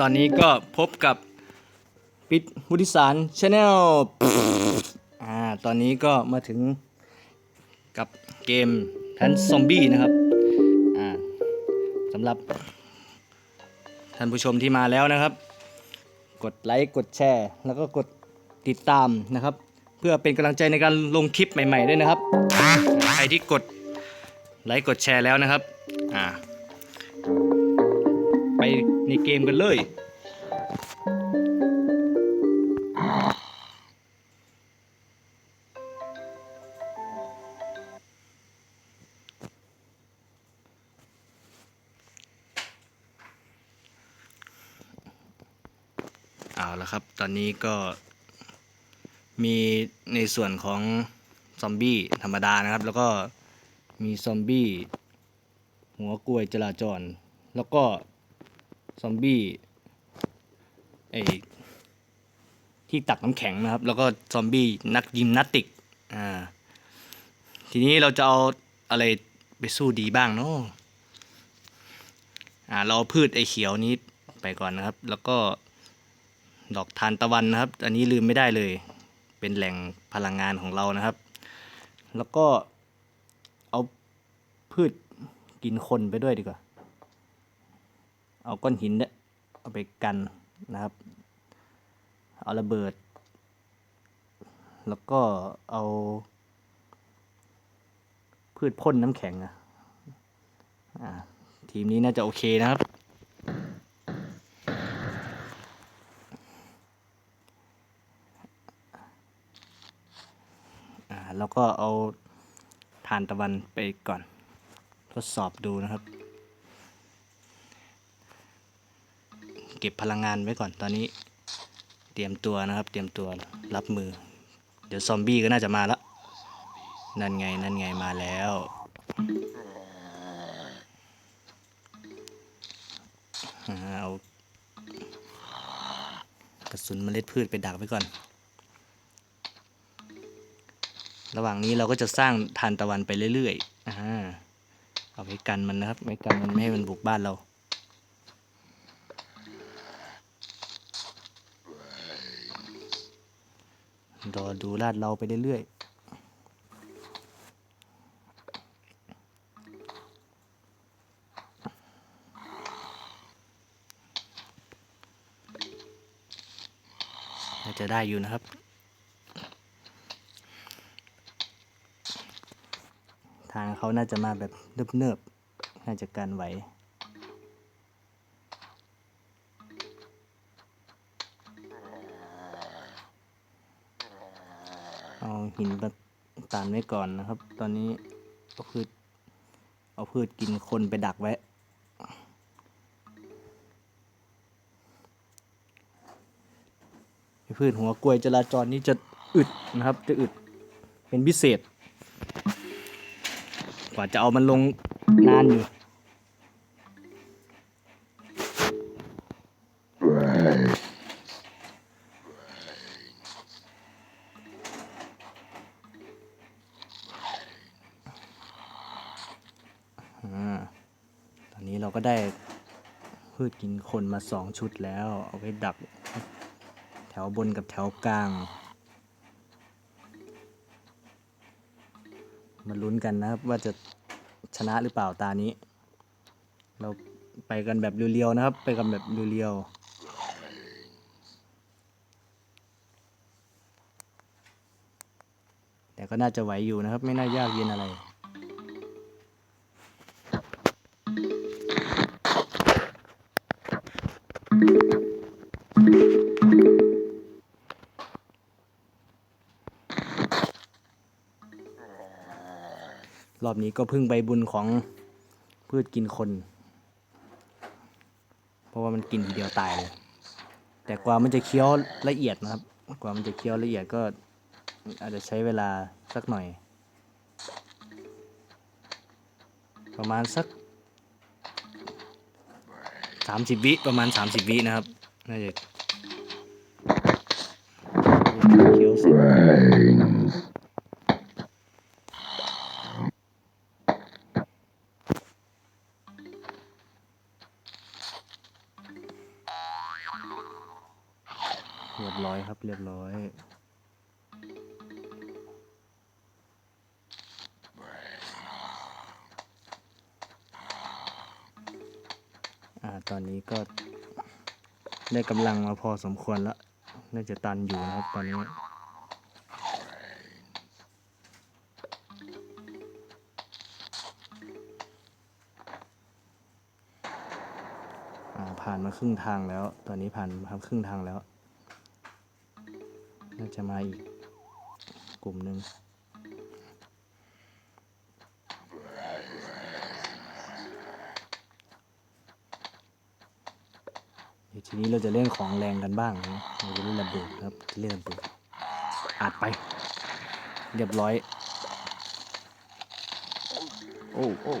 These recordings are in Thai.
ตอนนี้ก็พบกับปิดบุติสารชาแนลอ่าตอนนี้ก็มาถึงกับเกมแพนซอมบี้นะครับอ่าสำหรับ ท่านผู้ชมที่มาแล้วนะครับ กดไลค์กดแชร์ แล้วก็กดติดตามนะครับ เพื่อเป็นกำลังใจในการลงคลิปใหม่ ๆ ด้วยนะครับ ใครที่กดไลค์กดแชร์แล้วนะครับอ่าไป ในเกมกันเลย เอาละครับ ตอนนี้ก็มีในส่วนของซอมบี้ธรรมดานะครับ แล้วก็มีซอมบี้หัวกลวยจราจร แล้วก็ ซอมบี้ไอที่ตักน้ำแข็งนะครับ แล้วก็ซอมบี้นักยิมนาติกอ่าทีนี้เราจะเอาอะไรไปสู้ดีบ้างเนาะอ่าเราเอาพืชไอเขียวนี้ไปก่อนนะครับ แล้วก็ดอกทานตะวันนะครับ อันนี้ลืมไม่ได้เลย เป็นแหล่งพลังงานของเรานะครับ แล้วก็เอาพืชกินคนไปด้วยดีกว่า เอาก้อนหินเนี่ยเอาไปกันนะครับ เอาระเบิด แล้วก็เอาพืชพ่นน้ำแข็งอะอ่าทีมนี้น่าจะโอเคนะครับแล้วก็เอาทานตะวันไปก่อน ทดสอบดูนะครับ เก็บพลังงานไว้ก่อนตอนนี้ เตรียมตัวนะครับ เตรียมตัวรับมือ เดี๋ยวซอมบี้ก็น่าจะมาแล้วนั่นไงนั่นไงมาแล้ว เอากระสุนเมล็ดพืชไปดักไว้ก่อน ระหว่างนี้เราก็จะสร้างทานตะวันไปเรื่อยๆอ่าเอาไว้กันมันนะครับ ไว้กันมันไม่ให้มันบุกบ้านเรา ดูลาดเราไปเรื่อยๆน่าจะได้อยู่นะครับทางเขาน่าจะมาแบบเนิบๆ น่าจะกันไหว เอาหินมาตานไว้ก่อนนะครับ ตอนนี้เอาพืชเอาพืชกินคนไปดักไว้ พืชหัวกล้วยจราจรนี่จะอึดนะครับ จะอึดเป็นพิเศษ กว่าจะเอามันลงนานอยู่ อ่า ตอนนี้เรา ก็ได้พืชกินคนมาสองชุดแล้ว เอาไว้ดักแถวบนกับแถวกลาง มาลุ้นกันนะครับว่าจะชนะหรือเปล่าตานี้ เราไปกันแบบเรียวๆนะครับ ไปกันแบบเรียวๆแต่ก็น่าจะไหวอยู่นะครับ ไม่น่ายากเย็นอะไร นี้ก็พึ่งใบบุญของพืชกินคน เพราะว่ามันกินทีเดียวตายเลย แต่กว่ามันจะเคี้ยวละเอียดนะครับ กว่ามันจะเคี้ยวละเอียดก็อาจจะใช้เวลาสักหน่อย ประมาณสักสามสิบวิประมาณสามสิบวินะครับน่าจะเคี้ยวเสร็จ ได้กำลังมาพอสมควรแล้ว น่าจะตันอยู่นะครับตอนนี้ผ่านมาครึ่งทางแล้ว ตอนนี้ผ่านมาครึ่งทางแล้ว น่าจะมาอีกกลุ่มหนึ่ง เดี๋ยวที นี้เราจะเล่นของแรงกันบ้างนะเราจะเล่นระเบิดครับจะเล่นระเบิดอัดไป เรียบร้อย โอ้โอ้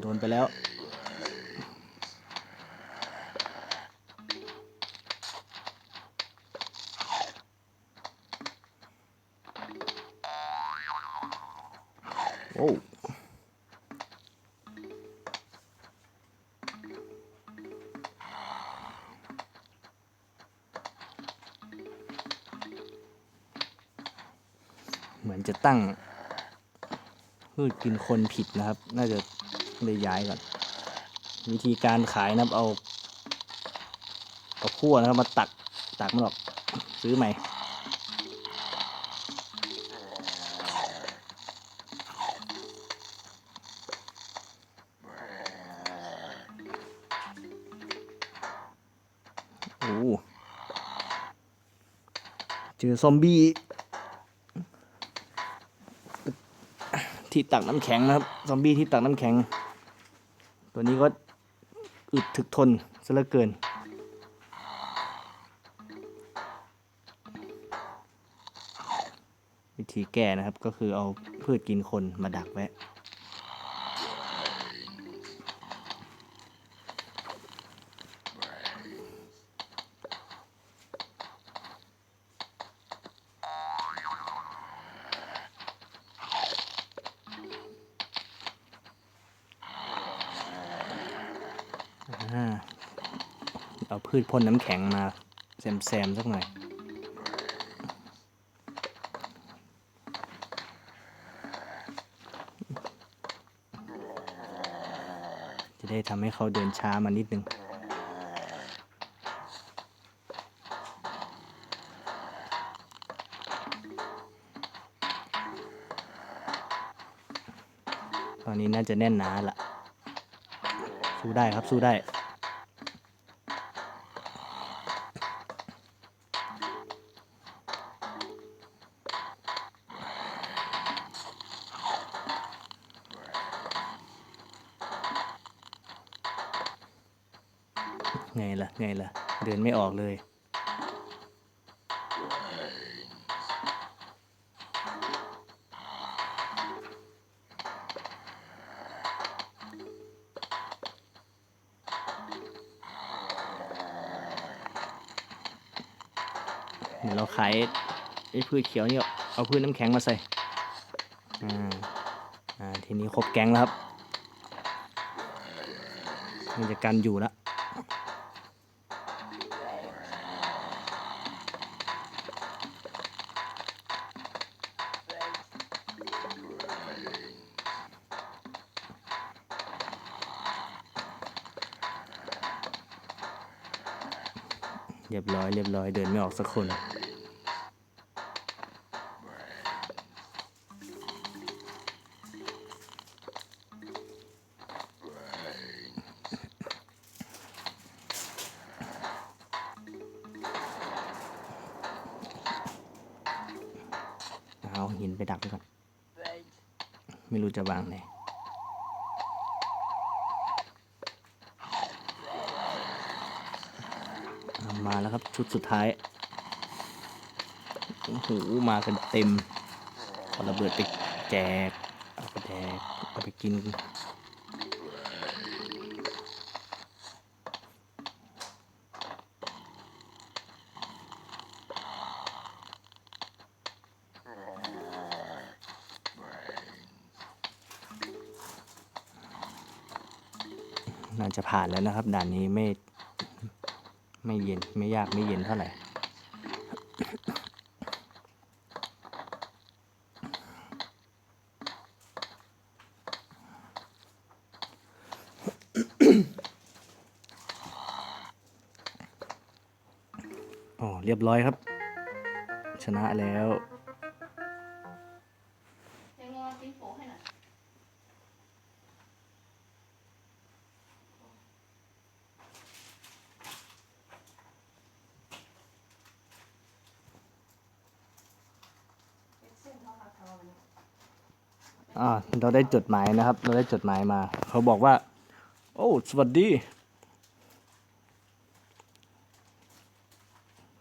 โดนไปแล้ว ตั้งพืชกินคนผิดนะครับ น่าจะเลยย้ายก่อน วิธีการขายนะครับเอาเอาขั้วนะครับมาตักตักมันออกซื้อใหม่โอ้เจอซอมบี้ ที่ตักน้ำแข็งนะครับ ซอมบี้ที่ตักน้ำแข็ง ตัวนี้ก็อึดถึกทนซะเหลือเกิน วิธีแก้นะครับก็คือเอาพืชกินคนมาดักไว้ พืชพ่นน้ำแข็งมาแซมแซมๆสักหน่อย จะได้ทำให้เขาเดินช้ามานิดนึงตอนนี้น่าจะแน่นหนาละสู้ได้ครับสู้ได้ ไงล่ะ ไงล่ะ เดินไม่ออกเลย เดี๋ยวเราขายไอ้พืชเขียวนี่เอาพืชน้ำแข็งมาใส่ อ่า อ่า ทีนี้ครบแก๊งแล้วครับมันจะกันอยู่แล้ว เรียบร้อยเรียบร้อยเดินไม่ออกสักคนเอาหินไปดักไว้ก่อน ไม่รู้จะวางไหน อ่า มาแล้วครับชุดสุดท้ายโอ้โหมากันเต็มเอาระเบิดไปแจกเอาไปแจกเอาไปกินน่าจะผ่านแล้วนะครับด่านนี้ไม่ ไม่เย็นไม่ยากไม่เย็นเท่าไหร่อ๋อเรียบร้อยครับ ชนะแล้ว เจ๊งอปิ้งโป๊ให้หน่อย อ่าเราได้จดหมายนะครับ เราได้จดหมายมา เขาบอกว่า โอ้สวัสดี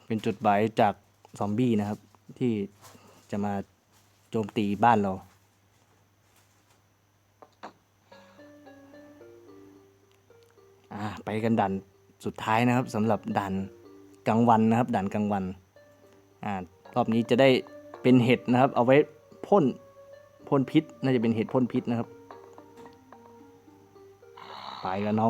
เป็นจดหมายจากซอมบี้นะครับ ที่จะมาโจมตีบ้านเรา อ่าไปกันด่านสุดท้ายนะครับสำหรับด่านกลางวันนะครับด่านกลางวันอ่ารอบนี้จะได้เป็นเห็ดนะครับ เอาไว้ พ่นพ่นพิษ น่าจะเป็นเห็ดพ่นพิษนะครับ ไปกันเอา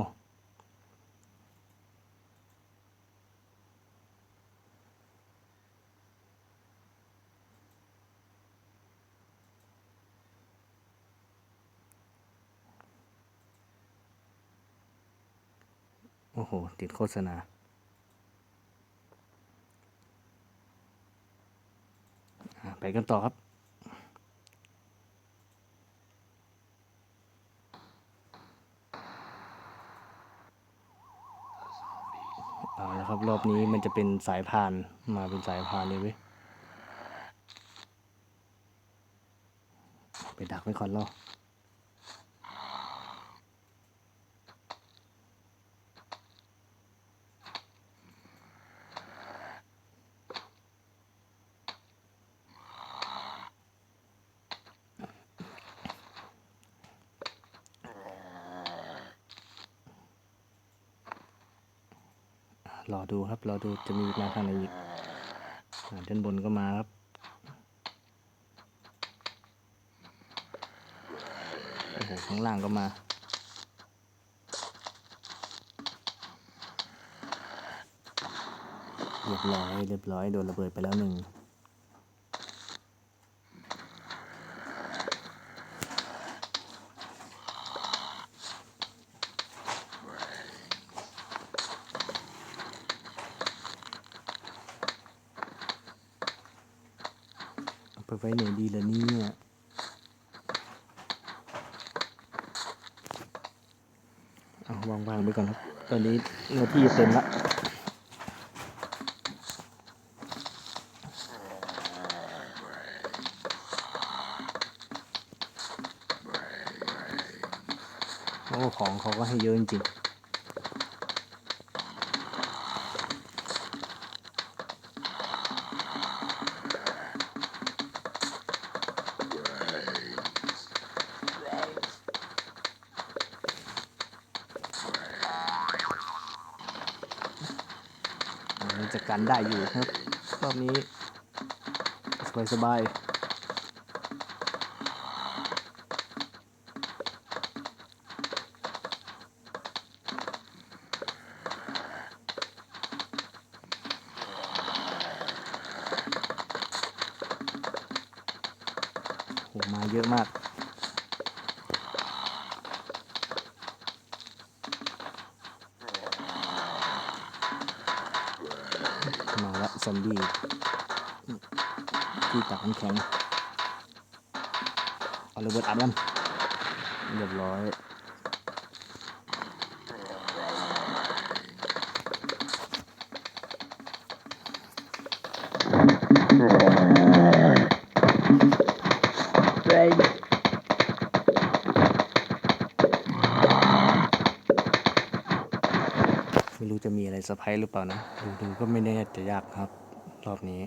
โอ้โห ติดโฆษณา ไปกันต่อครับ เอาละครับ รอบนี้มันจะเป็นสายพานมาเป็นสายพานเลยเว้ยไปดักไว้ก่อนเน รับรอดูจะมีมาทางไหนอีกด้านบนก็มาครับโอ้โหข้างล่างก็มาเรียบร้อยเรียบร้อยโดนระเบิดไปแล้วหนึ่ง ไว้ไหนดีล่ะเนี่ยเอาวางวางๆไปก่อนครับ ตอนนี้เนื้อที่เต็มละโอ้ของเขาก็ให้เยอะจริง จะกันได้อยู่ครับรอบนี้สบายสบายมาเยอะมาก ซอมบี้ที่ตักน้ำแข็งเอาระเบิดอัดมันเรียบร้อย เซอร์ไพรส์หรือเปล่านะ ดูดูก็ไม่แน่จะยากครับ รอบนี้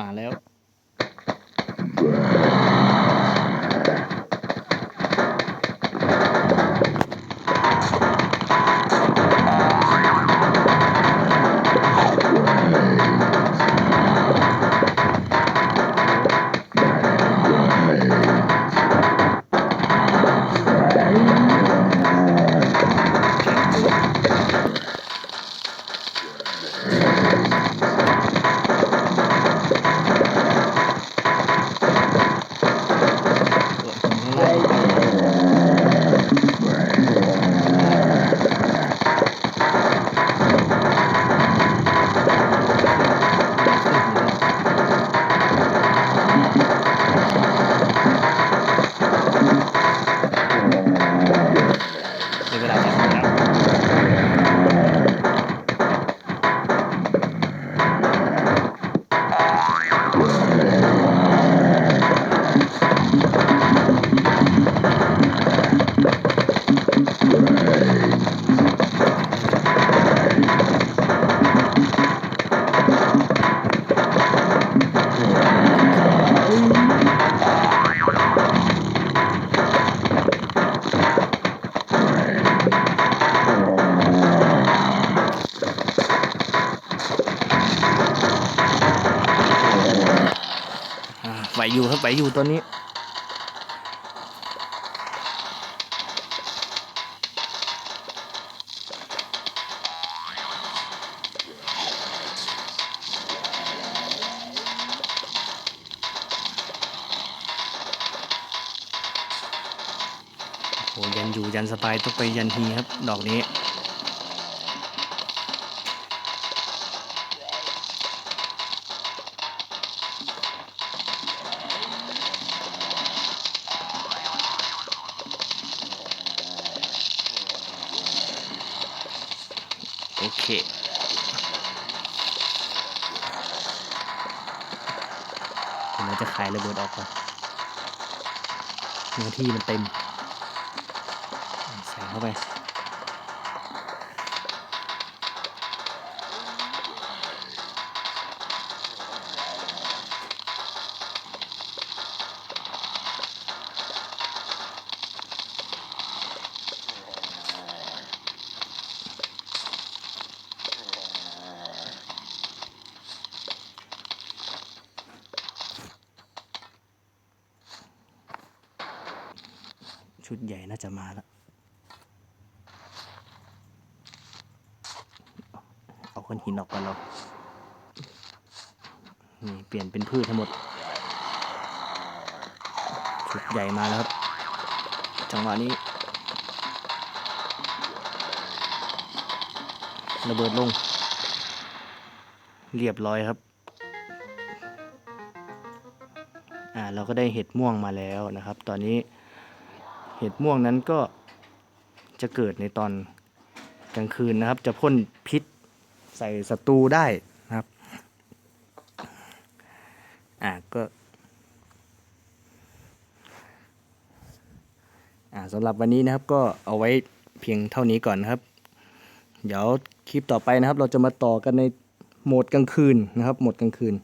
มาแล้ว อยู่ครับไหวอยู่ตอนนี้ โอ้ยันอยู่ยันสบายต้องไปยันทีครับ ดอกนี้ เนื้อที่มันเต็ม ใส่เข้าไป ก้อนหินออกก่อนเรา นี่เปลี่ยนเป็นพืชทั้งหมด ชุดใหญ่มาแล้วครับ จังหวะนี้ ระเบิดลง เรียบร้อยครับ อ่าเราก็ได้เห็ดม่วงมาแล้วนะครับ ตอนนี้เห็ดม่วงนั้นก็จะเกิดในตอนกลางคืนนะครับ จะพ่นพิษ ใส่ศัตรูได้นะครับ อ่าก็ อ่าสำหรับวันนี้นะครับก็เอาไว้เพียงเท่านี้ก่อนนะครับ เดี๋ยวคลิปต่อไปนะครับ เราจะมาต่อกันในโหมดกลางคืนนะครับ โหมดกลางคืน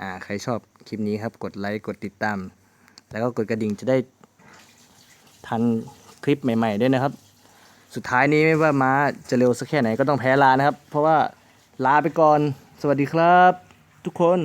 อ่า ใครชอบคลิปนี้ครับ กดไลค์ กดติดตาม แล้วก็กดกระดิ่งจะได้ทันคลิปใหม่ ๆ ด้วยนะครับ สุดท้ายนี้ไม่ว่าม้าจะเร็วสักแค่ไหนก็ต้องแพ้ลานะครับ เพราะว่าลาไปก่อน สวัสดีครับ ทุกคน